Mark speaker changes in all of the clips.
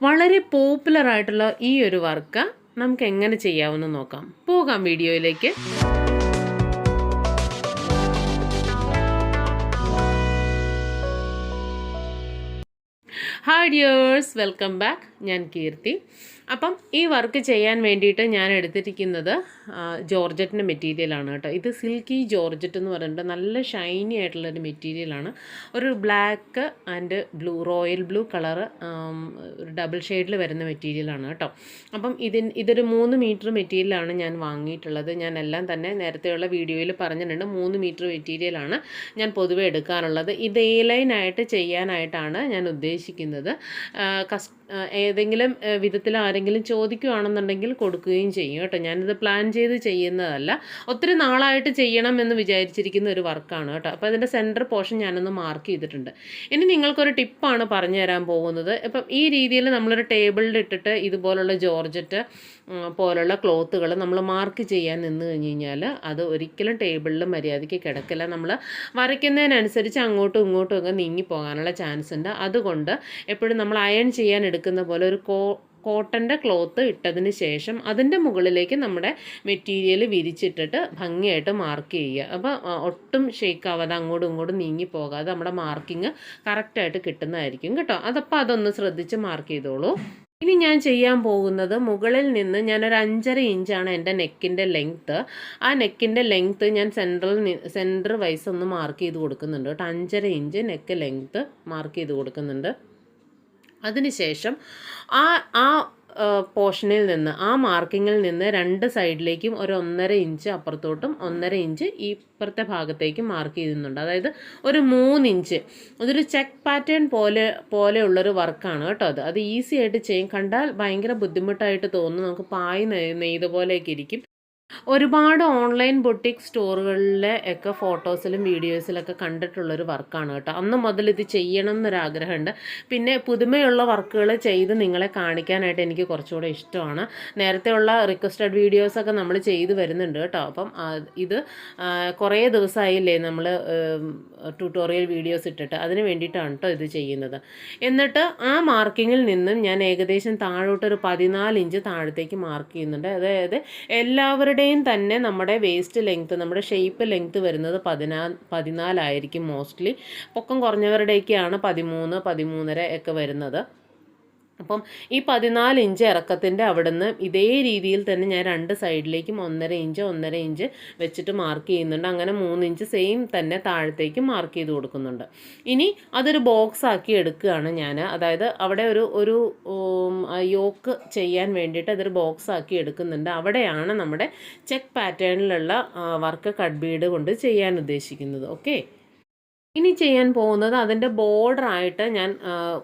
Speaker 1: വളരെ പോപ്പുലർ ആയിട്ടുള്ള ഈ ഒരു വർക്ക് നമുക്ക് എങ്ങനെ ചെയ്യാമെന്ന് നോക്കാം. പോകാം വീഡിയോയിലേക്ക്. ഹായ് ഡിയേഴ്സ് വെൽക്കം ബാക്ക് ഞാൻ കീർത്തി. അപ്പം ഈ വർക്ക് ചെയ്യാൻ വേണ്ടിയിട്ട് ഞാൻ എടുത്തിരിക്കുന്നത് ജോർജറ്റിന്റെ മെറ്റീരിയലാണ് കേട്ടോ. ഇത് സിൽക്കി ജോർജറ്റ് എന്ന് പറഞ്ഞിട്ട് നല്ല ഷൈനി ആയിട്ടുള്ളൊരു മെറ്റീരിയലാണ് ഒരു black and blue royal blue ഒരു ഡബിൾ ഷെയ്ഡിൽ വരുന്ന മെറ്റീരിയലാണ് കേട്ടോ. അപ്പം ഇതിൻ ഇതൊരു മൂന്ന് മീറ്റർ മെറ്റീരിയലാണ് ഞാൻ വാങ്ങിയിട്ടുള്ളത്. ഞാൻ എല്ലാം തന്നെ നേരത്തെയുള്ള വീഡിയോയിൽ പറഞ്ഞിട്ടുണ്ട് മൂന്ന് മീറ്റർ മെറ്റീരിയലാണ് ഞാൻ പൊതുവെ എടുക്കാറുള്ളത്. ഇത് എ ലൈനായിട്ട് ചെയ്യാനായിട്ടാണ് ഞാൻ ഉദ്ദേശിക്കുന്നത്. കസ് ഏതെങ്കിലും വിധത്തിൽ ആരെങ്കിലും ചോദിക്കുകയാണെന്നുണ്ടെങ്കിൽ കൊടുക്കുകയും ചെയ്യും കേട്ടോ. ഞാനിത് പ്ലാൻ ചെയ്ത് ചെയ്യുന്നതല്ല. ഒത്തിരി നാളായിട്ട് ചെയ്യണം എന്ന് വിചാരിച്ചിരിക്കുന്ന ഒരു വർക്കാണ് കേട്ടോ. അപ്പോൾ അതിന്റെ സെന്റർ പോർഷൻ ഞാനൊന്ന് മാർക്ക് ചെയ്തിട്ടുണ്ട്. ഇനി നിങ്ങൾക്കൊരു ടിപ്പാണ് പറഞ്ഞു തരാൻ പോകുന്നത്. ഇപ്പം ഈ രീതിയിൽ നമ്മളൊരു ടേബിളിൽ ഇട്ടിട്ട് ഇതുപോലുള്ള ജോർജറ്റ് പോലുള്ള ക്ലോത്തുകൾ നമ്മൾ മാർക്ക് ചെയ്യാൻ നിന്ന് കഴിഞ്ഞ് കഴിഞ്ഞാൽ അത് ഒരിക്കലും ടേബിളിൽ മര്യാദയ്ക്ക് കിടക്കില്ല. നമ്മൾ വരയ്ക്കുന്നതിനനുസരിച്ച് അങ്ങോട്ടും ഇങ്ങോട്ടും ഒക്കെ നീങ്ങി പോകാനുള്ള ചാൻസ് ഉണ്ട്. അതുകൊണ്ട് എപ്പോഴും നമ്മൾ അയൺ ചെയ്യാൻ എടുക്കുന്ന പോലെ ഒരു കോ കോട്ടന്റെ ക്ലോത്ത് ഇട്ടതിന് ശേഷം അതിന്റെ മുകളിലേക്ക് നമ്മുടെ മെറ്റീരിയൽ വിരിച്ചിട്ടിട്ട് ഭംഗിയായിട്ട് മാർക്ക് ചെയ്യുക. അപ്പോൾ ഒട്ടും ഷേക്ക് ആവാതെ അങ്ങോട്ടും ഇങ്ങോട്ടും നീങ്ങി പോകാതെ നമ്മുടെ മാർക്കിങ് കറക്റ്റായിട്ട് കിട്ടുന്നതായിരിക്കും കേട്ടോ. അതപ്പോൾ അതൊന്ന് ശ്രദ്ധിച്ച് മാർക്ക് ചെയ്തോളൂ. ഇനി ഞാൻ ചെയ്യാൻ പോകുന്നത് മുകളിൽ നിന്ന് ഞാനൊരു അഞ്ചര ഇഞ്ചാണ് എന്റെ നെക്കിന്റെ ലെങ്ത്ത് ആ നെക്കിന്റെ ലെങ്ത്ത് ഞാൻ സെൻട്രൽ സെന്റർ വൈസ് ഒന്ന് മാർക്ക് ചെയ്ത് കൊടുക്കുന്നുണ്ട് കേട്ടോ. അഞ്ചര ഇഞ്ച് നെക്ക് ലെങ്ത്ത് മാർക്ക് ചെയ്ത് കൊടുക്കുന്നുണ്ട്. അതിനുശേഷം ആ ആ പോർഷനിൽ നിന്ന് ആ മാർക്കിങ്ങിൽ നിന്ന് രണ്ട് സൈഡിലേക്കും ഒരു ഒന്നര ഇഞ്ച് അപ്പുറത്തോട്ടും ഒന്നര ഇഞ്ച് ഈ ഇപ്പുറത്തെ ഭാഗത്തേക്കും മാർക്ക് ചെയ്യുന്നുണ്ട്. അതായത് ഒരു മൂന്ന് ഇഞ്ച്. അതൊരു ചെക്ക് പാറ്റേൺ പോലെ പോലെയുള്ളൊരു വർക്കാണ് കേട്ടോ അത്. അത് ഈസി ആയിട്ട് ചെയ്യും. കണ്ടാൽ ഭയങ്കര ബുദ്ധിമുട്ടായിട്ട് തോന്നും. നമുക്ക് പായ് നെയ്ത് പോലെയൊക്കെ ഇരിക്കും. ഒരുപാട് ഓൺലൈൻ ബൊട്ടിക് സ്റ്റോറുകളിലെ ഒക്കെ ഫോട്ടോസിലും വീഡിയോസിലൊക്കെ കണ്ടിട്ടുള്ളൊരു വർക്കാണ് കേട്ടോ. അന്ന് മുതൽ ഇത് ചെയ്യണം എന്നൊരാഗ്രഹമുണ്ട്. പിന്നെ പുതുമയുള്ള വർക്കുകൾ ചെയ്ത് നിങ്ങളെ കാണിക്കാനായിട്ട് എനിക്ക് കുറച്ചുകൂടെ ഇഷ്ടമാണ്. നേരത്തെ ഉള്ള റിക്വസ്റ്റഡ് വീഡിയോസൊക്കെ നമ്മൾ ചെയ്ത് വരുന്നുണ്ട് കേട്ടോ. അപ്പം ഇത് കുറേ ദിവസമായില്ലേ നമ്മൾ ട്യൂട്ടോറിയൽ വീഡിയോസ് ഇട്ടിട്ട്. അതിന് വേണ്ടിയിട്ടാണ് കേട്ടോ ഇത് ചെയ്യുന്നത്. എന്നിട്ട് ആ മാർക്കിങ്ങിൽ നിന്നും ഞാൻ ഏകദേശം താഴോട്ടൊരു പതിനാല് ഇഞ്ച് താഴത്തേക്ക് മാർക്ക് ചെയ്യുന്നുണ്ട്. അതായത് എല്ലാവരുടെയും തന്നെ നമ്മുടെ വേസ്റ്റ് ലെങ്ത്ത് നമ്മുടെ ഷേപ്പ് ലെങ്ത്ത് വരുന്നത് പതിനാ പതിനാലായിരിക്കും മോസ്റ്റ്ലി പൊക്കം കുറഞ്ഞവരുടെയൊക്കെയാണ് പതിമൂന്ന് പതിമൂന്നര ഒക്കെ വരുന്നത്. അപ്പം ഈ പതിനാല് ഇഞ്ച് ഇറക്കത്തിന്റെ അവിടുന്ന് ഇതേ രീതിയിൽ തന്നെ ഞാൻ രണ്ട് സൈഡിലേക്കും ഒന്നര ഇഞ്ച് ഒന്നര ഇഞ്ച് വെച്ചിട്ട് മാർക്ക് ചെയ്യുന്നുണ്ട്. അങ്ങനെ മൂന്ന് ഇഞ്ച് സെയിം തന്നെ താഴത്തേക്ക് മാർക്ക് ചെയ്ത് കൊടുക്കുന്നുണ്ട്. ഇനി അതൊരു ബോക്സ് ആക്കി എടുക്കുകയാണ് ഞാൻ. അതായത് അവിടെ ഒരു ഒരു യോക്ക് ചെയ്യാൻ വേണ്ടിയിട്ട് അതൊരു ബോക്സ് ആക്കി എടുക്കുന്നുണ്ട്. അവിടെയാണ് നമ്മുടെ ചെക്ക് പാറ്റേണിലുള്ള വർക്ക് കട്ട് ബീഡ് കൊണ്ട് ചെയ്യാൻ ഉദ്ദേശിക്കുന്നത്. ഓക്കെ ഇനി ചെയ്യാൻ പോകുന്നത് അതിന്റെ ബോർഡർ ആയിട്ട് ഞാൻ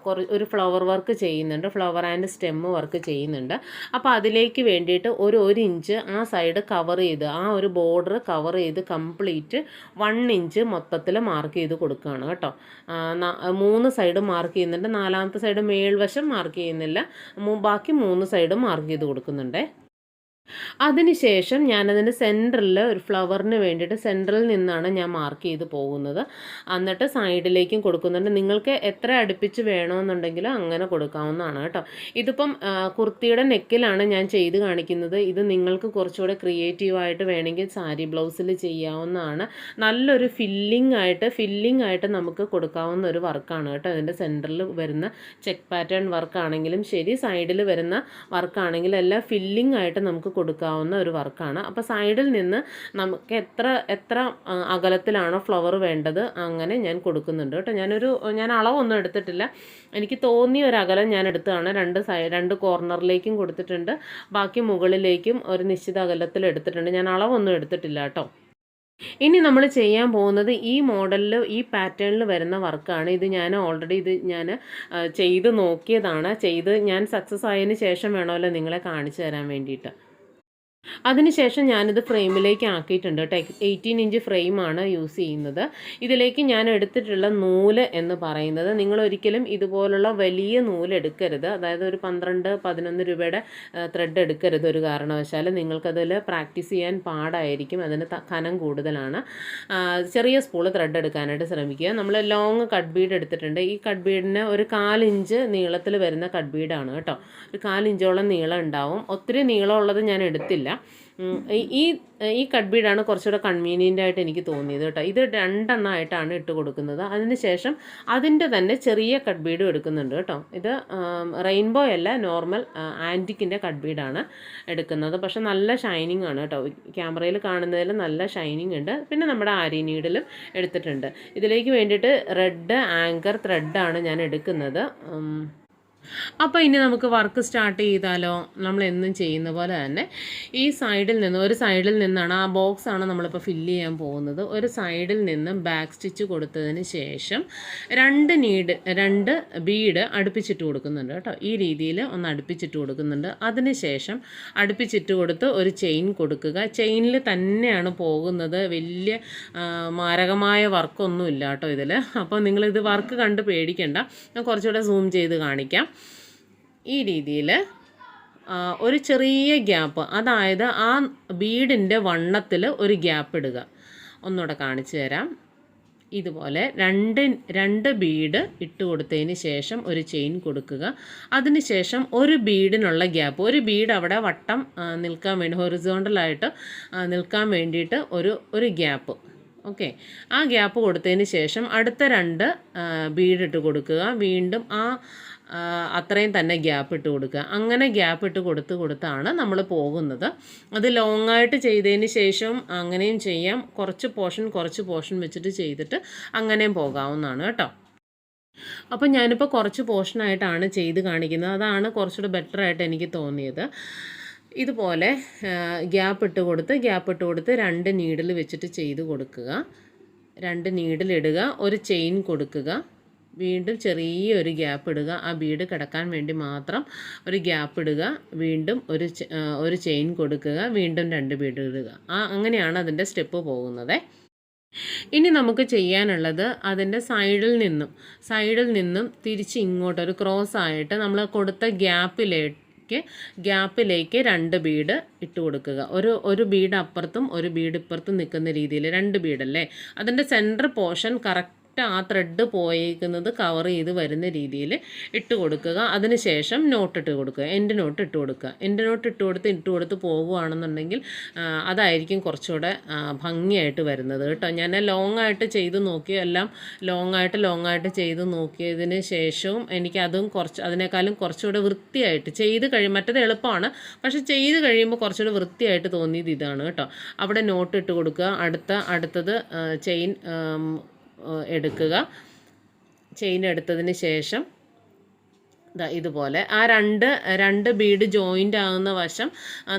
Speaker 1: കുറച്ച് കുറ ഒരു ഫ്ലവർ വർക്ക് ചെയ്യുന്നുണ്ട്. ഫ്ലവർ ആൻഡ് സ്റ്റെം വർക്ക് ചെയ്യുന്നുണ്ട്. അപ്പോൾ അതിലേക്ക് വേണ്ടിയിട്ട് ഒരു ഒരു ഇഞ്ച് ആ സൈഡ് കവർ ചെയ്ത് ആ ഒരു ബോർഡർ കവർ ചെയ്ത് കംപ്ലീറ്റ് വൺ ഇഞ്ച് മൊത്തത്തിൽ മാർക്ക് ചെയ്ത് കൊടുക്കുകയാണ് കേട്ടോ. മൂന്ന് സൈഡ് മാർക്ക് ചെയ്യുന്നുണ്ട്. നാലാമത്തെ സൈഡ് മേൽവശം മാർക്ക് ചെയ്യുന്നില്ല. ബാക്കി മൂന്ന് സൈഡ് മാർക്ക് ചെയ്ത് കൊടുക്കുന്നുണ്ട്. അതിനുശേഷം ഞാനതിന്റെ സെന്ററിൽ ഒരു ഫ്ലവറിന് വേണ്ടിയിട്ട് സെന്ററിൽ നിന്നാണ് ഞാൻ മാർക്ക് ചെയ്ത് പോകുന്നത്. എന്നിട്ട് സൈഡിലേക്കും കൊടുക്കുന്നുണ്ട്. നിങ്ങൾക്ക് എത്ര അടുപ്പിച്ച് വേണമെന്നുണ്ടെങ്കിലും അങ്ങനെ കൊടുക്കാവുന്നതാണ് കേട്ടോ. ഇതിപ്പം കുർത്തിയുടെ നെക്കിലാണ് ഞാൻ ചെയ്ത് കാണിക്കുന്നത്. ഇത് നിങ്ങൾക്ക് കുറച്ചുകൂടെ ക്രിയേറ്റീവായിട്ട് വേണമെങ്കിൽ സാരി ബ്ലൗസിൽ ചെയ്യാവുന്നതാണ്. നല്ലൊരു ഫില്ലിംഗ് ആയിട്ട് ഫില്ലിംഗ് ആയിട്ട് നമുക്ക് കൊടുക്കാവുന്ന ഒരു വർക്കാണ് കേട്ടോ. അതിന്റെ സെന്ററിൽ വരുന്ന ചെക്ക് പാറ്റേൺ വർക്കാണെങ്കിലും ശരി. സൈഡിൽ വരുന്ന വർക്കാണെങ്കിലും എല്ലാം ഫില്ലിംഗ് ആയിട്ട് നമുക്ക് കൊടുക്കാവുന്ന ഒരു വർക്കാണ്. അപ്പോൾ സൈഡിൽ നിന്ന് നമുക്ക് എത്ര എത്ര അകലത്തിലാണോ ഫ്ലവർ വേണ്ടത് അങ്ങനെ ഞാൻ കൊടുക്കുന്നുണ്ട് കേട്ടോ. ഞാനൊരു ഞാൻ അളവൊന്നും എടുത്തിട്ടില്ല. എനിക്ക് തോന്നിയ ഒരു അകലം ഞാൻ എടുത്തതാണ്. രണ്ട് സൈഡ് രണ്ട് കോർണറിലേക്കും കൊടുത്തിട്ടുണ്ട്. ബാക്കി മുകളിലേക്കും ഒരു നിശ്ചിത അകലത്തിൽ എടുത്തിട്ടുണ്ട്. ഞാൻ അളവൊന്നും എടുത്തിട്ടില്ല കേട്ടോ. ഇനി നമ്മൾ ചെയ്യാൻ പോകുന്നത് ഈ മോഡലിൽ ഈ പാറ്റേണിൽ വരുന്ന വർക്കാണ്. ഇത് ഞാൻ ഓൾറെഡി ഇത് ഞാൻ ചെയ്ത് നോക്കിയതാണ്. ചെയ്ത് ഞാൻ സക്സസ് ആയതിന് ശേഷം വേണമല്ലോ നിങ്ങളെ കാണിച്ചു തരാൻ വേണ്ടിയിട്ട്. അതിനുശേഷം ഞാനിത് ഫ്രെയിമിലേക്ക് ആക്കിയിട്ടുണ്ട് കേട്ടോ. എയ്റ്റീൻ ഇഞ്ച് ഫ്രെയിമാണ് യൂസ് ചെയ്യുന്നത്. ഇതിലേക്ക് ഞാൻ എടുത്തിട്ടുള്ള നൂൽ എന്ന് പറയുന്നത് നിങ്ങൾ ഒരിക്കലും ഇതുപോലുള്ള വലിയ നൂൽ എടുക്കരുത്. അതായത് ഒരു പന്ത്രണ്ട് പതിനൊന്ന് രൂപയുടെ ത്രെഡ് എടുക്കരുത് ഒരു കാരണവശാലും നിങ്ങൾക്കതിൽ പ്രാക്ടീസ് ചെയ്യാൻ പാടായിരിക്കും. അതിന് കനം കൂടുതലാണ്. ചെറിയ സ്പൂൾ ത്രെഡ് എടുക്കാനായിട്ട് ശ്രമിക്കുക. നമ്മൾ ലോങ് കട്ട് ബീഡ് എടുത്തിട്ടുണ്ട്. ഈ കട്ട് ബീഡിന് ഒരു കാലിഞ്ച് നീളത്തിൽ വരുന്ന കട്ട് ബീഡാണ് കേട്ടോ. ഒരു കാലിഞ്ചോളം നീളം ഉണ്ടാവും. ഒത്തിരി നീളമുള്ളത് ഞാൻ എടുത്തില്ല. ഈ- ഈ കട്ട് ബീഡാണ് കുറച്ചുകൂടെ കൺവീനിയന്റ് ആയിട്ട് എനിക്ക് തോന്നിയത് കേട്ടോ. ഇത് രണ്ടെണ്ണമായിട്ടാണ് ഇട്ട് കൊടുക്കുന്നത്. അതിന് ശേഷം അതിന്റെ തന്നെ ചെറിയ കട്ട് ബീഡും എടുക്കുന്നുണ്ട് കേട്ടോ. ഇത് റെയിൻബോ അല്ല നോർമൽ ആന്റിക്കിന്റെ കട്ട് ബീഡാണ് എടുക്കുന്നത്. പക്ഷെ നല്ല ഷൈനിങ് ആണ് കേട്ടോ. ക്യാമറയിൽ കാണുന്നതിൽ നല്ല ഷൈനിങ് ഉണ്ട്. പിന്നെ നമ്മുടെ ആരി നീഡിലും എടുത്തിട്ടുണ്ട്. ഇതിലേക്ക് വേണ്ടിയിട്ട് റെഡ് ആങ്കർ ത്രെഡാണ് ഞാൻ എടുക്കുന്നത്. അപ്പോൾ ഇനി നമുക്ക് വർക്ക് സ്റ്റാർട്ട് ചെയ്താലോ? നമ്മൾ എന്നും ചെയ്യുന്ന പോലെ തന്നെ ഈ സൈഡിൽ നിന്ന് ഒരു സൈഡിൽ നിന്നാണ് ആ ബോക്സ് ആണ് നമ്മളിപ്പോൾ ഫില്ല് ചെയ്യാൻ പോകുന്നത്. ഒരു സൈഡിൽ നിന്നും ബാക്ക് സ്റ്റിച്ച് കൊടുത്തതിന് ശേഷം രണ്ട് നീഡ് രണ്ട് ബീഡ് അടുപ്പിച്ചിട്ട് കൊടുക്കുന്നുണ്ട് കേട്ടോ. ഈ രീതിയിൽ ഒന്ന് അടുപ്പിച്ചിട്ട് കൊടുക്കുന്നുണ്ട്. അതിന് ശേഷം അടുപ്പിച്ചിട്ട് കൊടുത്ത് ഒരു ചെയിൻ കൊടുക്കുക. ചെയിനിൽ തന്നെയാണ് പോകുന്നത്. വലിയ മാരകമായ വർക്കൊന്നും ഇല്ല കേട്ടോ ഇതിൽ അപ്പോൾ നിങ്ങളിത് വർക്ക് കണ്ട് പേടിക്കേണ്ട. ഞാൻ കുറച്ചുകൂടെ സൂം ചെയ്ത് കാണിക്കാം. ഈ രീതിയിൽ ഒരു ചെറിയ ഗ്യാപ്പ് അതായത് ആ ബീഡിന്റെ വണ്ണത്തിൽ ഒരു ഗ്യാപ്പ് ഇടുക. ഒന്നുകൂടെ കാണിച്ചു തരാം. ഇതുപോലെ രണ്ട് രണ്ട് ബീഡ് ഇട്ട് കൊടുത്തതിന് ശേഷം ഒരു ചെയിൻ കൊടുക്കുക. അതിനുശേഷം ഒരു ബീഡിനുള്ള ഗ്യാപ്പ് ഒരു ബീഡ് അവിടെ വട്ടം നിൽക്കാൻ വേണ്ടി ഹൊറിസോണ്ടലായിട്ട് നിൽക്കാൻ വേണ്ടിയിട്ട് ഒരു ഒരു ഗ്യാപ്പ്. ഓക്കെ. ആ ഗ്യാപ്പ് കൊടുത്തതിന് ശേഷം അടുത്ത രണ്ട് ബീഡിട്ട് കൊടുക്കുക. വീണ്ടും ആ, അത്രയും തന്നെ ഗ്യാപ്പ് ഇട്ട് കൊടുക്കുക. അങ്ങനെ ഗ്യാപ്പ് ഇട്ട് കൊടുത്ത് കൊടുത്താണ് നമ്മൾ പോകുന്നത്. അത് ലോങ് ആയിട്ട് ചെയ്തതിന് ശേഷം അങ്ങനെയും ചെയ്യാം. കുറച്ച് പോർഷൻ കുറച്ച് പോർഷൻ വെച്ചിട്ട് ചെയ്തിട്ട് അങ്ങനെയും പോകാവുന്നതാണ് കേട്ടോ. അപ്പം ഞാനിപ്പോൾ കുറച്ച് പോർഷനായിട്ടാണ് ചെയ്ത് കാണിക്കുന്നത്. അതാണ് കുറച്ചുകൂടെ ബെറ്റർ ആയിട്ട് എനിക്ക് തോന്നിയത്. ഇതുപോലെ ഗ്യാപ്പ് ഇട്ട് കൊടുത്ത് ഗ്യാപ്പ് ഇട്ട് കൊടുത്ത് രണ്ട് നീഡിൽ വെച്ചിട്ട് ചെയ്ത് കൊടുക്കുക. രണ്ട് നീഡിലിടുക ഒരു ചെയിൻ കൊടുക്കുക. വീണ്ടും ചെറിയൊരു ഗ്യാപ്പ് ഇടുക. ആ ബീഡ് കിടക്കാൻ വേണ്ടി മാത്രം ഒരു ഗ്യാപ്പ് ഇടുക. വീണ്ടും ഒരു ഒരു ചെയിൻ കൊടുക്കുക. വീണ്ടും രണ്ട് ബീഡ് ഇടുക. ആ അങ്ങനെയാണ് അതിന്റെ സ്റ്റെപ്പ് പോകുന്നത്. ഇനി നമുക്ക് ചെയ്യാനുള്ളത് അതിന്റെ സൈഡിൽ നിന്നും സൈഡിൽ നിന്നും തിരിച്ച് ഇങ്ങോട്ട് ഒരു ക്രോസ് ആയിട്ട് നമ്മൾ കൊടുത്ത ഗ്യാപ്പിലേക്ക് ഗ്യാപ്പിലേക്ക് രണ്ട് ബീഡ് ഇട്ട് കൊടുക്കുക. ഒരു ഒരു ബീഡ് അപ്പുറത്തും ഒരു ബീഡ് ഇപ്പുറത്തും നിൽക്കുന്ന രീതിയിൽ രണ്ട് ബീഡല്ലേ? അതിന്റെ സെന്റർ പോർഷൻ കറക്റ്റ് ആ ത്രെഡ് പോയേക്കുന്നത് കവർ ചെയ്ത് വരുന്ന രീതിയിൽ ഇട്ട് കൊടുക്കുക. അതിനുശേഷം നോട്ട് ഇട്ട് കൊടുക്കുക. എന്റെ നോട്ട് ഇട്ട് കൊടുക്കുക. എന്റെ നോട്ട് ഇട്ട് കൊടുത്ത് ഇട്ട് കൊടുത്ത് പോകുകയാണെന്നുണ്ടെങ്കിൽ അതായിരിക്കും കുറച്ചുകൂടെ ഭംഗിയായിട്ട് വരുന്നത് കേട്ടോ. ഞാൻ ലോങ് ആയിട്ട് ചെയ്ത് നോക്കി എല്ലാം ലോങ് ആയിട്ട് ലോങ് ആയിട്ട് ചെയ്ത് നോക്കിയതിന് ശേഷവും എനിക്ക് അതും കുറച്ച് അതിനേക്കാളും കുറച്ചുകൂടെ വൃത്തിയായിട്ട് ചെയ്ത് കഴിയും മറ്റത് എളുപ്പമാണ്. പക്ഷെ ചെയ്ത് കഴിയുമ്പോൾ കുറച്ചുകൂടെ വൃത്തിയായിട്ട് തോന്നിയത് ഇതാണ് കേട്ടോ. അവിടെ നോട്ട് ഇട്ട് കൊടുക്കുക. അടുത്ത അടുത്തത് ചെയിൻ എടുക്കുക. ചെയിൻ എടുത്തതിന് ശേഷം ഇതുപോലെ. ആ രണ്ട് രണ്ട് ബീഡ് ജോയിന്റ് ആകുന്ന വശം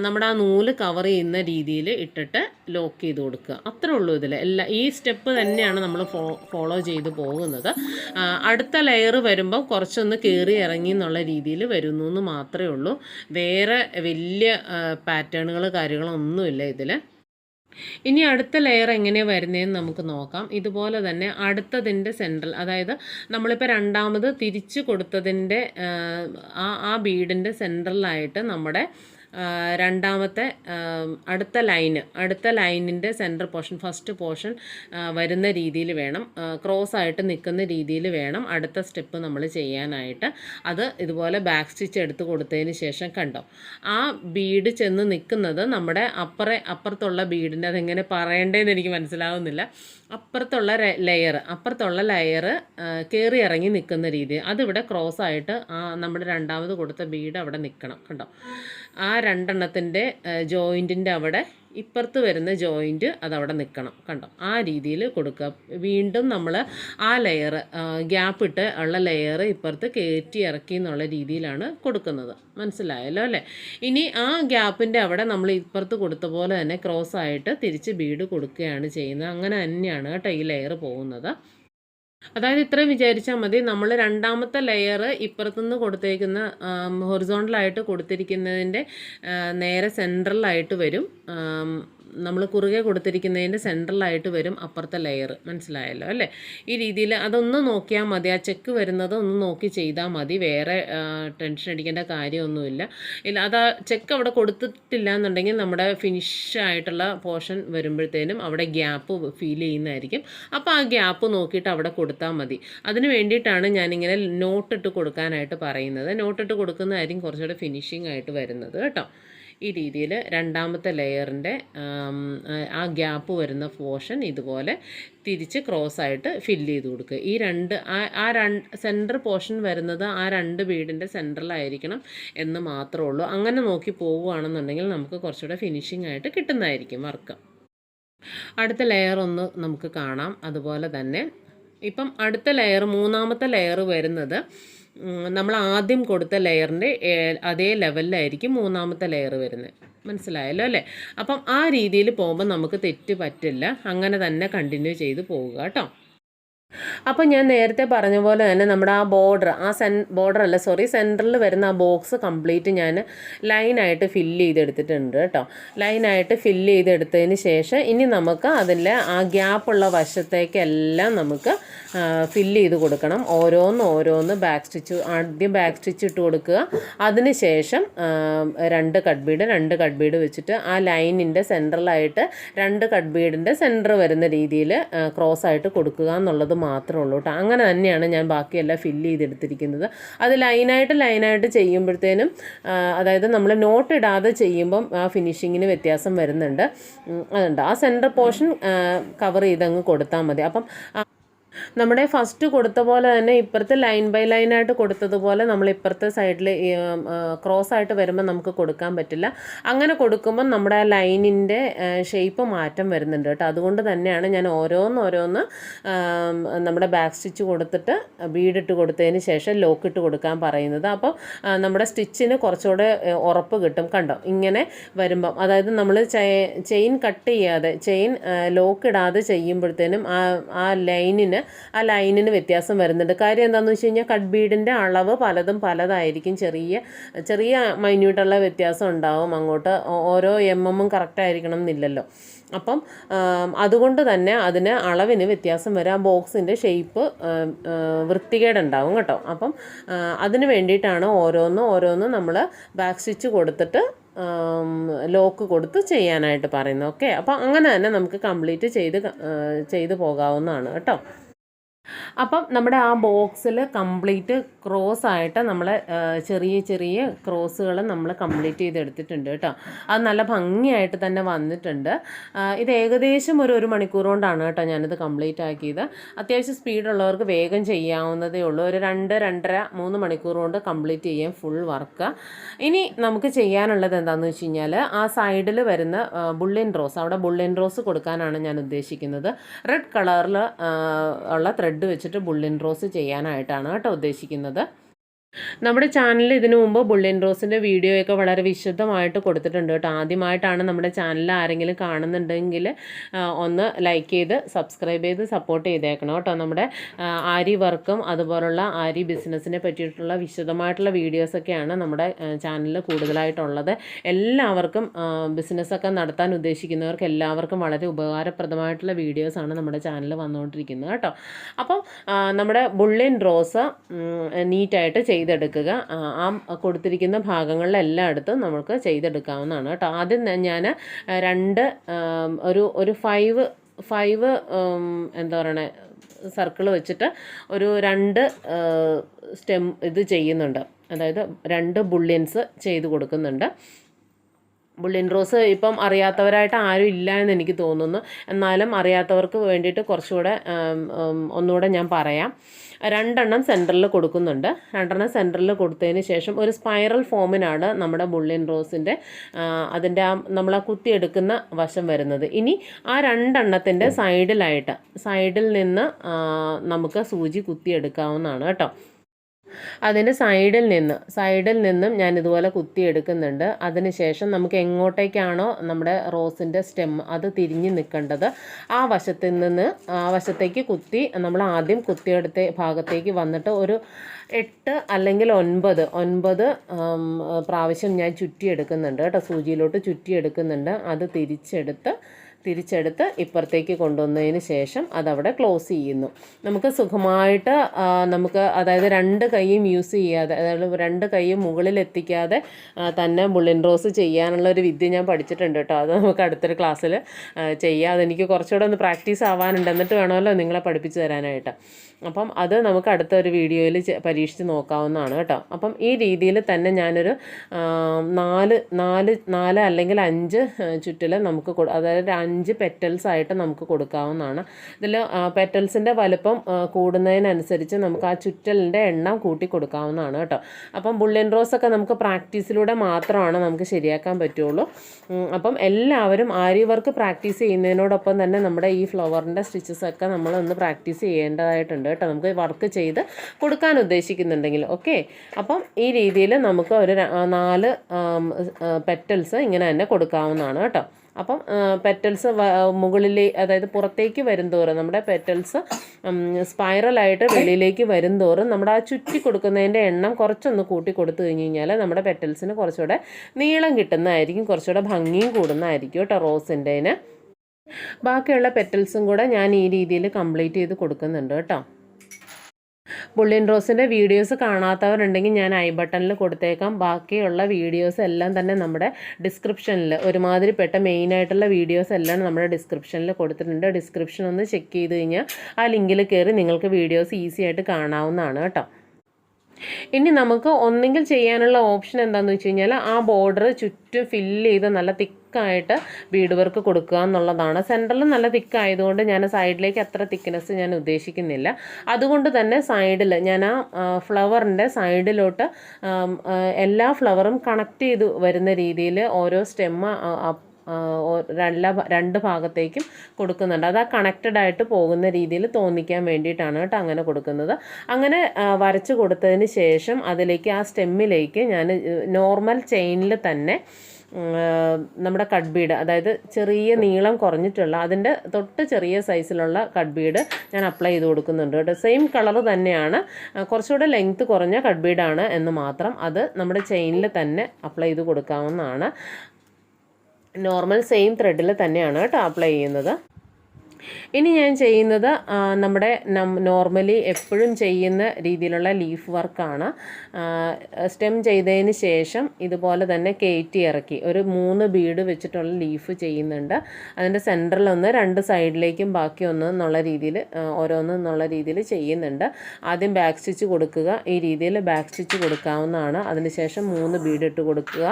Speaker 1: നമ്മുടെ ആ നൂൽ കവർ ചെയ്യുന്ന രീതിയിൽ ഇട്ടിട്ട് ലോക്ക് ചെയ്ത് കൊടുക്കുക. അത്രേ ഉള്ളൂ ഇതിൽ എല്ലാ ഈ സ്റ്റെപ്പ് തന്നെയാണ് നമ്മൾ ഫോളോ ചെയ്ത് പോകുന്നത്. അടുത്ത ലെയർ വരുമ്പോൾ കുറച്ചൊന്ന് കയറി ഇറങ്ങി എന്നുള്ള രീതിയിൽ വരുന്നു എന്ന് മാത്രമേ ഉള്ളൂ. വേറെ വലിയ പാറ്റേണുകൾ കാര്യങ്ങളൊന്നുമില്ല ഇതിൽ ഇനി അടുത്ത ലെയർ എങ്ങനെയാണ് വരുന്നതെന്ന് നമുക്ക് നോക്കാം. ഇതുപോലെ തന്നെ അടുത്തതിന്റെ സെൻട്രൽ അതായത് നമ്മളിപ്പോൾ രണ്ടാമത് തിരിച്ചു കൊടുത്തതിന്റെ ആ, ആ ബീഡിന്റെ സെൻട്രലായിട്ട് നമ്മുടെ രണ്ടാമത്തെ അടുത്ത ലൈന് അടുത്ത ലൈനിന്റെ സെന്റർ പോർഷൻ ഫസ്റ്റ് പോർഷൻ വരുന്ന രീതിയിൽ വേണം. ക്രോസ് ആയിട്ട് നിൽക്കുന്ന രീതിയിൽ വേണം അടുത്ത സ്റ്റെപ്പ് നമ്മൾ ചെയ്യാനായിട്ട്. അത് ഇതുപോലെ ബാക്ക് സ്റ്റിച്ച് എടുത്ത് കൊടുത്തതിന് ശേഷം കണ്ടോ? ആ ബീഡ് ചെന്ന് നിൽക്കുന്നത് നമ്മുടെ അപ്പറെ അപ്പുറത്തുള്ള ബീഡിന്റെ അതെങ്ങനെ പറയേണ്ടതെന്ന് എനിക്ക് മനസ്സിലാവുന്നില്ല. അപ്പുറത്തുള്ള ലെയർ അപ്പുറത്തുള്ള ലെയർ കയറി ഇറങ്ങി നിൽക്കുന്ന രീതി. അതിവിടെ ക്രോസ് ആയിട്ട് ആ നമ്മുടെ രണ്ടാമത് കൊടുത്ത ബീഡ് അവിടെ നിൽക്കണം. കണ്ടോ? ആ രണ്ടെണ്ണത്തിന്റെ ജോയിന്റിന്റെ അവിടെ ഇപ്പുറത്ത് വരുന്ന ജോയിന്റ് അതവിടെ നിൽക്കണം കണ്ടോ? ആ രീതിയിൽ കൊടുക്കുക. വീണ്ടും നമ്മൾ ആ ലെയർ ഗ്യാപ്പ് ഇട്ട് ഉള്ള ലെയർ ഇപ്പുറത്ത് കയറ്റി ഇറക്കി എന്നുള്ള രീതിയിലാണ് കൊടുക്കുന്നത്. മനസ്സിലായല്ലോ അല്ലേ? ഇനി ആ ഗ്യാപ്പിന്റെ അവിടെ നമ്മൾ ഇപ്പുറത്ത് കൊടുത്ത പോലെ തന്നെ ക്രോസ് ആയിട്ട് തിരിച്ച് ബീഡ് കൊടുക്കുകയാണ് ചെയ്യുന്നത്. അങ്ങനെ തന്നെയാണ് കേട്ടോ ഈ ലെയർ പോകുന്നത്. അതായത് ഇത്രയും വിചാരിച്ചാൽ മതി. നമ്മൾ രണ്ടാമത്തെ ലെയർ ഇപ്പുറത്തുനിന്ന് കൊടുത്തേക്കുന്ന ഹൊറിസോണ്ടലായിട്ട് കൊടുത്തിരിക്കുന്നതിന്റെ നേരെ സെൻട്രലായിട്ട് വരും. നമ്മൾ കുറുകെ കൊടുത്തിരിക്കുന്നതിന്റെ സെൻട്രലായിട്ട് വരും അപ്പുറത്തെ ലെയർ മനസ്സിലായല്ലോ അല്ലേ? ഈ രീതിയിൽ അതൊന്ന് നോക്കിയാൽ മതി ആ ചെക്ക് വരുന്നത് ഒന്ന് നോക്കി ചെയ്താൽ മതി. വേറെ ടെൻഷൻ അടിക്കേണ്ട കാര്യമൊന്നുമില്ല. ഇല്ല അത് ആ ചെക്ക് അവിടെ കൊടുത്തിട്ടില്ല എന്നുണ്ടെങ്കിൽ നമ്മുടെ ഫിനിഷ് ആയിട്ടുള്ള പോർഷൻ വരുമ്പോഴത്തേനും അവിടെ ഗ്യാപ്പ് ഫീൽ ചെയ്യുന്നതായിരിക്കും. അപ്പോൾ ആ ഗ്യാപ്പ് നോക്കിയിട്ട് അവിടെ കൊടുത്താൽ മതി. അതിന് വേണ്ടിയിട്ടാണ് ഞാനിങ്ങനെ നോട്ടിട്ട് കൊടുക്കാനായിട്ട് പറയുന്നത്. നോട്ടിട്ട് കൊടുക്കുന്നതായിരിക്കും കുറച്ചുകൂടെ ഫിനിഷിംഗ് ആയിട്ട് വരുന്നത് കേട്ടോ. ഈ രീതിയിൽ രണ്ടാമത്തെ ലെയറിന്റെ ആ ഗ്യാപ്പ് വരുന്ന പോർഷൻ ഇതുപോലെ തിരിച്ച് ക്രോസ് ആയിട്ട് ഫില്ല് ചെയ്ത് കൊടുക്കുക. ഈ രണ്ട് ആ ആ രണ്ട് സെന്റർ പോർഷൻ വരുന്നത് ആ രണ്ട് ബീഡിന്റെ സെന്ററിലായിരിക്കണം എന്ന് മാത്രമേ ഉള്ളൂ. അങ്ങനെ നോക്കി പോവുകയാണെന്നുണ്ടെങ്കിൽ നമുക്ക് കുറച്ചുകൂടെ ഫിനിഷിംഗ് ആയിട്ട് കിട്ടുന്നതായിരിക്കും വർക്ക്. അടുത്ത ലെയർ ഒന്ന് നമുക്ക് കാണാം. അതുപോലെ തന്നെ ഇപ്പം അടുത്ത ലെയർ മൂന്നാമത്തെ ലെയർ വരുന്നത് നമ്മൾ ആദ്യം കൊടുത്ത ലെയറിന്റെ അതേ ലെവലിലായിരിക്കും മൂന്നാമത്തെ ലെയർ വരുന്നത്. മനസ്സിലായല്ലോ അല്ലേ? അപ്പം ആ രീതിയിൽ പോകുമ്പോൾ നമുക്ക് തെറ്റ് പറ്റില്ല. അങ്ങനെ തന്നെ കണ്ടിന്യൂ ചെയ്ത് പോവുക കേട്ടോ. അപ്പോൾ ഞാൻ നേരത്തെ പറഞ്ഞ പോലെ തന്നെ നമ്മുടെ ആ ബോർഡർ ആ സെൻ ബോർഡർ അല്ല സോറി സെന്ററിൽ വരുന്ന ആ ബോക്സ് കംപ്ലീറ്റ് ഞാൻ ലൈനായിട്ട് ഫില്ല് ചെയ്തെടുത്തിട്ടുണ്ട് കേട്ടോ. ലൈനായിട്ട് ഫില്ല് ചെയ്തെടുത്തതിന് ശേഷം ഇനി നമുക്ക് അതിൽ ആ ഗ്യാപ്പുള്ള വശത്തേക്കെല്ലാം നമുക്ക് ഫില്ല് ചെയ്ത് കൊടുക്കണം. ഓരോന്ന് ഓരോന്ന് ബാക്ക് സ്റ്റിച്ച് ആദ്യം ബാക്ക് സ്റ്റിച്ച് ഇട്ട് കൊടുക്കുക. അതിന് ശേഷം രണ്ട് കട്ട് ബീഡ് രണ്ട് കട്ട് ബീഡ് വെച്ചിട്ട് ആ ലൈനിന്റെ സെന്ററിലായിട്ട് രണ്ട് കട്ട് ബീഡിന്റെ സെന്റർ വരുന്ന രീതിയിൽ ക്രോസ് ആയിട്ട് കൊടുക്കുക എന്നുള്ളത് മാത്രമേ ഉള്ളൂ കേട്ടോ. അങ്ങനെ തന്നെയാണ് ഞാൻ ബാക്കിയെല്ലാം ഫില്ല് ചെയ്തെടുത്തിരിക്കുന്നത്. അത് ലൈനായിട്ട് ലൈനായിട്ട് ചെയ്യുമ്പോഴത്തേനും അതായത് നമ്മൾ നോട്ട് ഇടാതെ ചെയ്യുമ്പം ആ ഫിനിഷിങ്ങിന് വ്യത്യാസം വരുന്നുണ്ട്. അതുണ്ട്. ആ സെന്റർ പോർഷൻ കവർ ചെയ്തങ്ങ് കൊടുത്താൽ മതി. അപ്പം നമ്മുടെ ഫസ്റ്റ് കൊടുത്ത പോലെ തന്നെ ഇപ്പുറത്തെ ലൈൻ ബൈ ലൈൻ ആയിട്ട് കൊടുത്തതുപോലെ നമ്മൾ ഇപ്പുറത്തെ സൈഡിൽ ക്രോസ് ആയിട്ട് വരുമ്പോൾ നമുക്ക് കൊടുക്കാൻ പറ്റില്ല. അങ്ങനെ കൊടുക്കുമ്പോൾ നമ്മുടെ ആ ലൈനിന്റെ ഷേപ്പ് മാറ്റം വരുന്നുണ്ട് കേട്ടോ. അതുകൊണ്ട് തന്നെയാണ് ഞാൻ ഓരോന്ന് ഓരോന്ന് നമ്മുടെ ബാക്ക് സ്റ്റിച്ച് കൊടുത്തിട്ട് ബീഡിട്ട് കൊടുത്തതിന് ശേഷം ലോക്ക് ഇട്ട് കൊടുക്കാൻ പറയുന്നത്. അപ്പോൾ നമ്മുടെ സ്റ്റിച്ചിന് കുറച്ചുകൂടെ ഉറപ്പ് കിട്ടും. കണ്ടോ? ഇങ്ങനെ വരുമ്പം. അതായത് നമ്മൾ ചെയിൻ കട്ട് ചെയ്യാതെ ചെയിൻ ലോക്ക് ഇടാതെ ചെയ്യുമ്പോഴത്തേനും ആ ആ ലൈനിന് ആ ലൈനിന് വ്യത്യാസം വരുന്നുണ്ട്. കാര്യം എന്താണെന്ന് വെച്ച് കഴിഞ്ഞാൽ കട്ട് ബീഡിന്റെ അളവ് പലതും പലതായിരിക്കും. ചെറിയ ചെറിയ മൈന്യൂട്ടുള്ള വ്യത്യാസം ഉണ്ടാവും. അങ്ങോട്ട് ഓരോ എം എമ്മും കറക്റ്റ് ആയിരിക്കണം എന്നില്ലല്ലോ. അപ്പം അതുകൊണ്ട് തന്നെ അതിന് അളവിന് വ്യത്യാസം വരാം. ബോക്സിന്റെ ഷേപ്പ് വൃത്തികേടുണ്ടാവും കേട്ടോ. അപ്പം അതിന് വേണ്ടിയിട്ടാണ് ഓരോന്നും ഓരോന്ന് നമ്മൾ ബാക്ക് സ്റ്റിച്ച് കൊടുത്തിട്ട് ലോക്ക് കൊടുത്ത് ചെയ്യാനായിട്ട് പറയുന്നത്. ഓക്കെ അപ്പോൾ അങ്ങനെ തന്നെ നമുക്ക് കംപ്ലീറ്റ് ചെയ്ത് ചെയ്ത് പോകാവുന്നതാണ് കേട്ടോ. അപ്പം നമ്മുടെ ആ ബോക്സിൽ കംപ്ലീറ്റ് ക്രോസ് ആയിട്ട് നമ്മൾ ചെറിയ ചെറിയ ക്രോസുകൾ നമ്മൾ കംപ്ലീറ്റ് ചെയ്തെടുത്തിട്ടുണ്ട് കേട്ടോ. അത് നല്ല ഭംഗിയായിട്ട് തന്നെ വന്നിട്ടുണ്ട്. ഇത് ഏകദേശം ഒരു ഒരു മണിക്കൂർ കൊണ്ടാണ് കേട്ടോ ഞാനിത് കംപ്ലീറ്റ് ആക്കിയത്. അത്യാവശ്യം സ്പീഡുള്ളവർക്ക് വേഗം ചെയ്യാവുന്നതേ ഉള്ളൂ. ഒരു രണ്ട് രണ്ടര മൂന്ന് മണിക്കൂർ കൊണ്ട് കംപ്ലീറ്റ് ചെയ്യാം ഫുൾ വർക്ക്. ഇനി നമുക്ക് ചെയ്യാനുള്ളത് എന്താണെന്ന് വെച്ച് കഴിഞ്ഞാൽ ആ സൈഡിൽ വരുന്ന ബുള്ളിൻ റോസ്. അവിടെ ബുള്ളിൻ റോസ് കൊടുക്കാനാണ് ഞാൻ ഉദ്ദേശിക്കുന്നത്. റെഡ് കളറിൽ ഉള്ള ത്രെഡ് വെച്ചിട്ട് ബുള്ളിൻ റോസ് ചെയ്യാനായിട്ടാണ് കേട്ടോ ഉദ്ദേശിക്കുന്നത്. നമ്മുടെ ചാനലിൽ ഇതിനു മുമ്പ് ബുള്ളിൻ റോസിന്റെ വീഡിയോയൊക്കെ വളരെ വിശദമായിട്ട് കൊടുത്തിട്ടുണ്ട് കേട്ടോ. ആദ്യമായിട്ടാണ് നമ്മുടെ ചാനൽ ആരെങ്കിലും കാണുന്നുണ്ടെങ്കിൽ ഒന്ന് ലൈക്ക് ചെയ്ത് സബ്സ്ക്രൈബ് ചെയ്ത് സപ്പോർട്ട് ചെയ്തേക്കണം കേട്ടോ. നമ്മുടെ ആരി വർക്കും അതുപോലുള്ള ആരി ബിസിനസ്സിനെ പറ്റിയിട്ടുള്ള വിശദമായിട്ടുള്ള വീഡിയോസൊക്കെയാണ് നമ്മുടെ ചാനലിൽ കൂടുതലായിട്ടുള്ളത്. എല്ലാവർക്കും ബിസിനസ്സൊക്കെ നടത്താൻ ഉദ്ദേശിക്കുന്നവർക്ക് എല്ലാവർക്കും വളരെ ഉപകാരപ്രദമായിട്ടുള്ള വീഡിയോസാണ് നമ്മുടെ ചാനലിൽ വന്നുകൊണ്ടിരിക്കുന്നത് കേട്ടോ. അപ്പം നമ്മുടെ ബുള്ളിൻ റോസ് നീറ്റായിട്ട് ചെയ്തെടുക്കുക. ആ, കൊടുത്തിരിക്കുന്ന ഭാഗങ്ങളിലെല്ലായിടത്തും നമുക്ക് ചെയ്തെടുക്കാവുന്നതാണ് കേട്ടോ. ആദ്യം ഞാൻ രണ്ട് ഒരു ഒരു ഫൈവ് ഫൈവ് എന്താ പറയണേ സർക്കിൾ വെച്ചിട്ട് ഒരു രണ്ട് സ്റ്റെം ഇത് ചെയ്യുന്നുണ്ട്. അതായത് രണ്ട് ബുള്ളിയൻസ് ചെയ്ത് കൊടുക്കുന്നുണ്ട്. ബുള്ളിൻ റോസ് ഇപ്പം അറിയാത്തവരായിട്ട് ആരും ഇല്ല എന്ന് എനിക്ക് തോന്നുന്നു. എന്നാലും അറിയാത്തവർക്ക് വേണ്ടിയിട്ട് കുറച്ചുകൂടെ ഒന്നുകൂടെ ഞാൻ പറയാം. രണ്ടെണ്ണം സെന്ററിൽ കൊടുക്കുന്നുണ്ട്. രണ്ടെണ്ണം സെന്ററിൽ കൊടുത്തതിന് ശേഷം ഒരു സ്പൈറൽ ഫോമിനാണ് നമ്മുടെ ബുള്ളിൻ റോസിന്റെ അതിന്റെ ആ നമ്മൾ ആ കുത്തിയെടുക്കുന്ന വശം വരുന്നത്. ഇനി ആ രണ്ടെണ്ണത്തിന്റെ സൈഡിലായിട്ട് സൈഡിൽ നിന്ന് നമുക്ക് സൂചി കുത്തിയെടുക്കാവുന്നതാണ് കേട്ടോ. അതിന്റെ സൈഡിൽ നിന്ന് സൈഡിൽ നിന്നും ഞാൻ ഇതുപോലെ കുത്തി എടുക്കുന്നുണ്ട്. അതിന് ശേഷം നമുക്ക് എങ്ങോട്ടേക്കാണോ നമ്മുടെ റോസിന്റെ സ്റ്റെം അത് തിരിഞ്ഞ് നിൽക്കേണ്ടത് ആ വശത്തിൽ നിന്ന് ആ വശത്തേക്ക് കുത്തി നമ്മൾ ആദ്യം കുത്തിയെടുത്ത ഭാഗത്തേക്ക് വന്നിട്ട് ഒരു എട്ട് അല്ലെങ്കിൽ ഒൻപത് ഒൻപത് പ്രാവശ്യം ഞാൻ ചുറ്റിയെടുക്കുന്നുണ്ട് കേട്ടോ. സൂചിയിലോട്ട് ചുറ്റിയെടുക്കുന്നുണ്ട്. അത് തിരിച്ചെടുത്ത് തിരിച്ചെടുത്ത് ഇപ്പുറത്തേക്ക് കൊണ്ടുവന്നതിന് ശേഷം അതവിടെ ക്ലോസ് ചെയ്യുന്നു. നമുക്ക് സുഖമായിട്ട് നമുക്ക് അതായത് രണ്ട് കൈയും യൂസ് ചെയ്യാതെ അതായത് രണ്ട് കൈയും മുകളിൽ എത്തിക്കാതെ തന്നെ ബുള്ളിൻ റോസ് ചെയ്യാനുള്ള ഒരു വിദ്യ ഞാൻ പഠിച്ചിട്ടുണ്ട് കേട്ടോ. അത് നമുക്ക് അടുത്തൊരു ക്ലാസ്സിൽ ചെയ്യാം. അതെനിക്ക് കുറച്ചുകൂടെ ഒന്ന് പ്രാക്ടീസ് ആവാനുണ്ട്. എന്നിട്ട് വേണമല്ലോ നിങ്ങളെ പഠിപ്പിച്ചു തരാനായിട്ട്. അപ്പം അത് നമുക്ക് അടുത്ത ഒരു വീഡിയോയിൽ പരീക്ഷിച്ച് നോക്കാവുന്നതാണ് കേട്ടോ. അപ്പം ഈ രീതിയിൽ തന്നെ ഞാനൊരു നാല് നാല് നാല് അല്ലെങ്കിൽ അഞ്ച് ചുറ്റിൽ നമുക്ക് അതായത് അഞ്ച് പെറ്റൽസ് ആയിട്ട് നമുക്ക് കൊടുക്കാവുന്നതാണ്. ഇതിൽ പെറ്റൽസിന്റെ വലുപ്പം കൂടുന്നതിനനുസരിച്ച് നമുക്ക് ആ ചുറ്റലിന്റെ എണ്ണം കൂട്ടി കൊടുക്കാവുന്നതാണ് കേട്ടോ. അപ്പം ബുള്ളൻ റോസ് ഒക്കെ നമുക്ക് പ്രാക്ടീസിലൂടെ മാത്രമാണ് നമുക്ക് ശരിയാക്കാൻ പറ്റുള്ളൂ. അപ്പം എല്ലാവരും ആരി വർക്ക് പ്രാക്ടീസ് ചെയ്യുന്നതിനോടൊപ്പം തന്നെ നമ്മുടെ ഈ ഫ്ലവറിന്റെ സ്റ്റിച്ചസൊക്കെ നമ്മളൊന്ന് പ്രാക്ടീസ് ചെയ്യേണ്ടതായിട്ടുണ്ട് കേട്ടോ. നമുക്ക് വർക്ക് ചെയ്ത് കൊടുക്കാൻ ഉദ്ദേശിക്കുന്നുണ്ടെങ്കിൽ ഓക്കെ അപ്പം ഈ രീതിയിൽ നമുക്ക് ഒരു നാല് പെറ്റൽസ് ഇങ്ങനെ തന്നെ കൊടുക്കാവുന്നതാണ് കേട്ടോ. അപ്പം പെറ്റൽസ് മുകളിലേ അതായത് പുറത്തേക്ക് വരുംതോറും നമ്മുടെ പെറ്റൽസ് സ്പൈറലായിട്ട് വെളിയിലേക്ക് വരുംതോറും നമ്മുടെ ആ ചുറ്റി കൊടുക്കുന്നതിന്റെ എണ്ണം കുറച്ചൊന്ന് കൂട്ടി കൊടുത്തു കഴിഞ്ഞ് കഴിഞ്ഞാൽ നമ്മുടെ പെറ്റൽസിന് കുറച്ചുകൂടെ നീളം കിട്ടുന്നതായിരിക്കും കുറച്ചുകൂടെ ഭംഗിയും കൂടുന്നതായിരിക്കും കേട്ടോ റോസിന്റെന്. ബാക്കിയുള്ള പെറ്റൽസും കൂടെ ഞാൻ ഈ രീതിയിൽ കംപ്ലീറ്റ് ചെയ്ത് കൊടുക്കുന്നുണ്ട് കേട്ടോ. ബുള്ളിയൻ റോസിന്റെ വീഡിയോസ് കാണാത്തവരുണ്ടെങ്കിൽ ഞാൻ ഐ ബട്ടണിൽ കൊടുത്തേക്കാം. ബാക്കിയുള്ള വീഡിയോസ് എല്ലാം തന്നെ നമ്മുടെ ഡിസ്ക്രിപ്ഷനിൽ ഒരുമാതിരിപ്പെട്ട മെയിനായിട്ടുള്ള വീഡിയോസ് എല്ലാം നമ്മുടെ ഡിസ്ക്രിപ്ഷനിൽ കൊടുത്തിട്ടുണ്ട്. ഡിസ്ക്രിപ്ഷൻ ഒന്ന് ചെക്ക് ചെയ്ത് കഴിഞ്ഞാൽ ആ ലിങ്കിൽ കയറി നിങ്ങൾക്ക് വീഡിയോസ് ഈസി ആയിട്ട് കാണാവുന്നതാണ് കേട്ടോ. ഇനി നമുക്ക് ഒന്നെങ്കിൽ ചെയ്യാനുള്ള ഓപ്ഷൻ എന്താണെന്ന് വെച്ച് കഴിഞ്ഞാൽ ആ ബോർഡർ ചുറ്റും ഫില്ല് ചെയ്ത് നല്ല തിക്കായിട്ട് ബീഡ് വർക്ക് കൊടുക്കുക എന്നുള്ളതാണ്. സെന്ററിൽ നല്ല തിക്കായതുകൊണ്ട് ഞാൻ സൈഡിലേക്ക് അത്ര തിക്നെസ് ഞാൻ ഉദ്ദേശിക്കുന്നില്ല. അതുകൊണ്ട് തന്നെ സൈഡിൽ ഞാൻ ആ ഫ്ലവറിന്റെ സൈഡിലോട്ട് എല്ലാ ഫ്ലവറും കണക്ട് ചെയ്ത് വരുന്ന രീതിയിൽ ഓരോ സ്റ്റെമ്മ് രണ്ട് രണ്ട് ഭാഗത്തേക്കും കൊടുക്കുന്നുണ്ട്. അത് ആ കണക്റ്റഡ് ആയിട്ട് പോകുന്ന രീതിയിൽ തോന്നിക്കാൻ വേണ്ടിയിട്ടാണ് കേട്ടോ അങ്ങനെ കൊടുക്കുന്നത്. അങ്ങനെ വരച്ച് കൊടുത്തതിന് ശേഷം അതിലേക്ക് ആ സ്റ്റെമ്മിലേക്ക് ഞാൻ നോർമൽ ചെയിനിൽ തന്നെ നമ്മുടെ കട്ട് ബീഡ് അതായത് ചെറിയ നീളം കുറഞ്ഞിട്ടുള്ള അതിന്റെ തൊട്ട് ചെറിയ സൈസിലുള്ള കട്ട് ബീഡ് ഞാൻ അപ്ലൈ ചെയ്ത് കൊടുക്കുന്നുണ്ട് കേട്ടോ. സെയിം കളർ തന്നെയാണ്. കുറച്ചുകൂടെ ലെങ്ത്ത് കുറഞ്ഞ കട്ട് ബീഡാണ് എന്ന് മാത്രം അത് നമ്മുടെ ചെയിനിൽ തന്നെ അപ്ലൈ ചെയ്ത് കൊടുക്കാവുന്നതാണ്. നോർമൽ സെയിം ത്രെഡിൽ തന്നെയാണ് കേട്ടോ അപ്ലൈ ചെയ്യുന്നത്. ഇനി ഞാൻ ചെയ്യുന്നത് നമ്മുടെ നോർമലി എപ്പോഴും ചെയ്യുന്ന രീതിയിലുള്ള ലീഫ് വർക്കാണ് സ്റ്റെം ചെയ്തതിന് ശേഷം ഇതുപോലെ തന്നെ കയറ്റി ഇറക്കി. ഒരു മൂന്ന് ബീഡ് വെച്ചിട്ടുള്ള ലീഫ് ചെയ്യുന്നുണ്ട്. അതിന്റെ സെന്ററിലൊന്ന് രണ്ട് സൈഡിലേക്കും ബാക്കി ഒന്ന് എന്നുള്ള രീതിയിൽ ഓരോന്ന് എന്നുള്ള രീതിയിൽ ചെയ്യുന്നുണ്ട്. ആദ്യം ബാക്ക് സ്റ്റിച്ച് കൊടുക്കുക. ഈ രീതിയിൽ ബാക്ക് സ്റ്റിച്ച് കൊടുക്കാവുന്നതാണ്. അതിനുശേഷം മൂന്ന് ബീഡ് ഇട്ട് കൊടുക്കുക.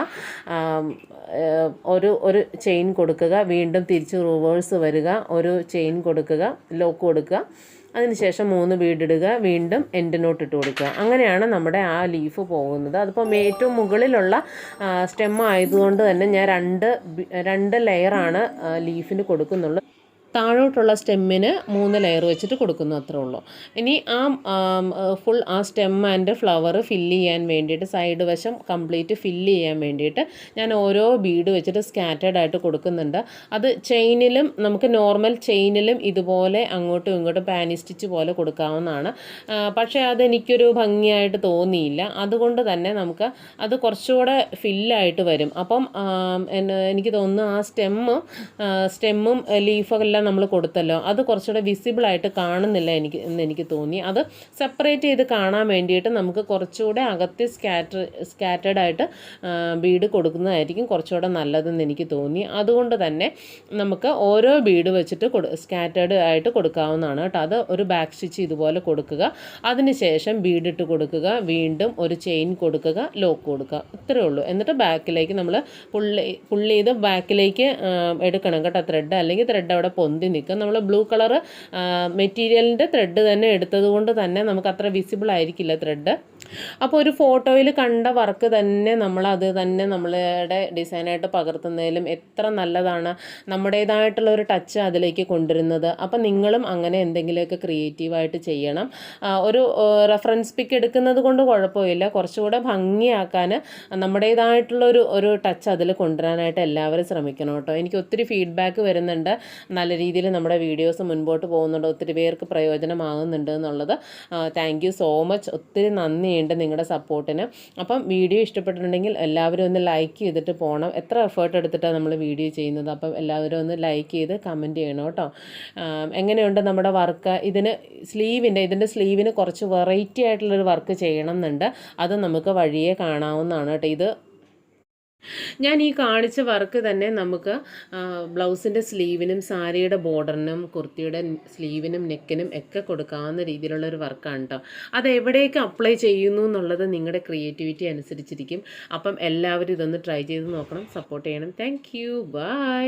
Speaker 1: ഒരു ഒരു ചെയിൻ കൊടുക്കുക. വീണ്ടും തിരിച്ച് റിവേഴ്സ് വരിക. ഒരു ചെയിൻ കൊടുക്കുക ലോക്ക് കൊടുക്കുക. അതിനുശേഷം മൂന്ന് വീടിടുക വീണ്ടും എൻഡ് നോട്ട് ഇട്ട് കൊടുക്കുക. അങ്ങനെയാണ് നമ്മുടെ ആ ലീഫ് പോകുന്നത്. അതിപ്പം ഏറ്റവും മുകളിലുള്ള സ്റ്റെം ആയതുകൊണ്ട് തന്നെ ഞാൻ രണ്ട് രണ്ട് ലെയറാണ് ലീഫിന് കൊടുക്കുന്നുള്ളൂ. താഴോട്ടുള്ള സ്റ്റെമ്മിന് മൂന്ന് ലെയർ വെച്ചിട്ട് കൊടുക്കുന്നു അത്രേ ഉള്ളൂ. ഇനി ആ ഫുൾ ആ സ്റ്റെം ആൻഡ് ഫ്ലവർ ഫില്ല് ചെയ്യാൻ വേണ്ടിയിട്ട് സൈഡ് വശം കംപ്ലീറ്റ് ഫില്ല് ചെയ്യാൻ വേണ്ടിയിട്ട് ഞാൻ ഓരോ ബീഡ് വെച്ചിട്ട് സ്കാറ്റേഡ് ആയിട്ട് കൊടുക്കുന്നുണ്ട്. അത് ചെയിനിലും നമുക്ക് നോർമൽ ചെയിനിലും ഇതുപോലെ അങ്ങോട്ടും ഇങ്ങോട്ടും പാനി സ്റ്റിച്ച് പോലെ കൊടുക്കാവുന്നതാണ്. പക്ഷേ അതെനിക്കൊരു ഭംഗിയായിട്ട് തോന്നിയില്ല. അതുകൊണ്ട് തന്നെ നമുക്ക് അത് കുറച്ചുകൂടെ ഫില്ലായിട്ട് വരും. അപ്പം എനിക്ക് തോന്നുന്നു ആ സ്റ്റെമ്മ് സ്റ്റെമ്മും ലീഫെല്ലാം നമ്മൾ കൊടുത്തല്ലോ. അത് കുറച്ചുകൂടെ വിസിബിളായിട്ട് കാണുന്നില്ല എനിക്ക് എന്ന് എനിക്ക് തോന്നി. അത് സെപ്പറേറ്റ് ചെയ്ത് കാണാൻ വേണ്ടിയിട്ട് നമുക്ക് കുറച്ചുകൂടെ അകത്ത് സ്കാറ്റർ സ്കാറ്റേഡ് ആയിട്ട് ബീഡ് കൊടുക്കുന്നതായിരിക്കും കുറച്ചുകൂടെ നല്ലതെന്ന് എനിക്ക് തോന്നി. അതുകൊണ്ട് തന്നെ നമുക്ക് ഓരോ ബീഡ് വെച്ചിട്ട് സ്കാറ്റേഡ് ആയിട്ട് കൊടുക്കാവുന്നതാണ് കേട്ടോ. അത് ഒരു ബാക്ക് സ്റ്റിച്ച് ഇതുപോലെ കൊടുക്കുക. അതിനുശേഷം ബീഡ് ഇട്ട് കൊടുക്കുക. വീണ്ടും ഒരു ചെയിൻ കൊടുക്കുക. ലോക്ക് കൊടുക്കുക. ഇത്രയേ ഉള്ളൂ. എന്നിട്ട് ബാക്കിലേക്ക് നമ്മൾ പുള്ളി പുള്ളി ചെയ്ത് ബാക്കിലേക്ക് എടുക്കണം കേട്ടോ. ത്രെഡ് അല്ലെങ്കിൽ ത്രെഡ് അവിടെ പൊന്തി നിൽക്കും. നമ്മൾ ബ്ലൂ കളർ മെറ്റീരിയലിന്റെ ത്രെഡ് തന്നെ എടുത്തത് കൊണ്ട് തന്നെ നമുക്ക് അത്ര വിസിബിൾ ആയിരിക്കില്ല ത്രെഡ് അപ്പോൾ ഒരു ഫോട്ടോയിൽ കണ്ട വർക്ക് തന്നെ നമ്മൾ അത് തന്നെ നമ്മളുടെ ഡിസൈനായിട്ട് പകർത്തുന്നതിലും എത്ര നല്ലതാണ് നമ്മുടേതായിട്ടുള്ള ഒരു ടച്ച് അതിലേക്ക് കൊണ്ടുവരുന്നത്. അപ്പോൾ നിങ്ങളും അങ്ങനെ എന്തെങ്കിലുമൊക്കെ ക്രിയേറ്റീവായിട്ട് ചെയ്യണം. ഒരു റെഫറൻസ് പിക്ക് എടുക്കുന്നത് കൊണ്ട് കുഴപ്പമില്ല. കുറച്ചുകൂടെ ഭംഗിയാക്കാൻ നമ്മുടേതായിട്ടുള്ള ഒരു ഒരു ടച്ച് അതിൽ കൊണ്ടുവരാനായിട്ട് എല്ലാവരും ശ്രമിക്കണം കേട്ടോ. എനിക്ക് ഒത്തിരി ഫീഡ്ബാക്ക് വരുന്നുണ്ട്. നല്ല രീതിയിൽ നമ്മുടെ വീഡിയോസ് മുൻപോട്ട് പോകുന്നുണ്ട്. ഒത്തിരി പേർക്ക് പ്രയോജനമാകുന്നുണ്ട് എന്നുള്ളത്. താങ്ക് സോ മച്ച് ഒത്തിരി നന്ദിയുണ്ട് നിങ്ങളുടെ സപ്പോർട്ടിന്. അപ്പം വീഡിയോ ഇഷ്ടപ്പെട്ടിട്ടുണ്ടെങ്കിൽ എല്ലാവരും ഒന്ന് ലൈക്ക് ചെയ്തിട്ട് പോകണം എത്ര എഫേർട്ട് എടുത്തിട്ടാണ് നമ്മൾ വീഡിയോ ചെയ്യുന്നത്? അപ്പം എല്ലാവരും ഒന്ന് ലൈക്ക് ചെയ്ത് കമന്റ് ചെയ്യണം കേട്ടോ. എങ്ങനെയുണ്ട് നമ്മുടെ വർക്ക് ഇതിന് സ്ലീവിന്റെ ഇതിന്റെ സ്ലീവിന് കുറച്ച് വെറൈറ്റി ആയിട്ടുള്ളൊരു വർക്ക് ചെയ്യണം എന്നുണ്ട്. അത് നമുക്ക് വഴിയെ കാണാവുന്നതാണ് കേട്ടോ. ഇത് ഞാൻ ഈ കാണിച്ച വർക്ക് തന്നെ നമുക്ക് ബ്ലൗസിന്റെ സ്ലീവിനും സാരിയുടെ ബോർഡറിനും കുർത്തിയുടെ സ്ലീവിനും നെക്കിനും ഒക്കെ കൊടുക്കാവുന്ന രീതിയിലുള്ള ഒരു വർക്കാണ് കേട്ടോ അത് എവിടേക്ക് അപ്ലൈ ചെയ്യുന്നു എന്നുള്ളത് നിങ്ങളുടെ ക്രിയേറ്റിവിറ്റി അനുസരിച്ചിരിക്കും. അപ്പം എല്ലാവരും ഇതൊന്ന് ട്രൈ ചെയ്ത് നോക്കണം സപ്പോർട്ട് ചെയ്യണം. Thank you. ബൈ.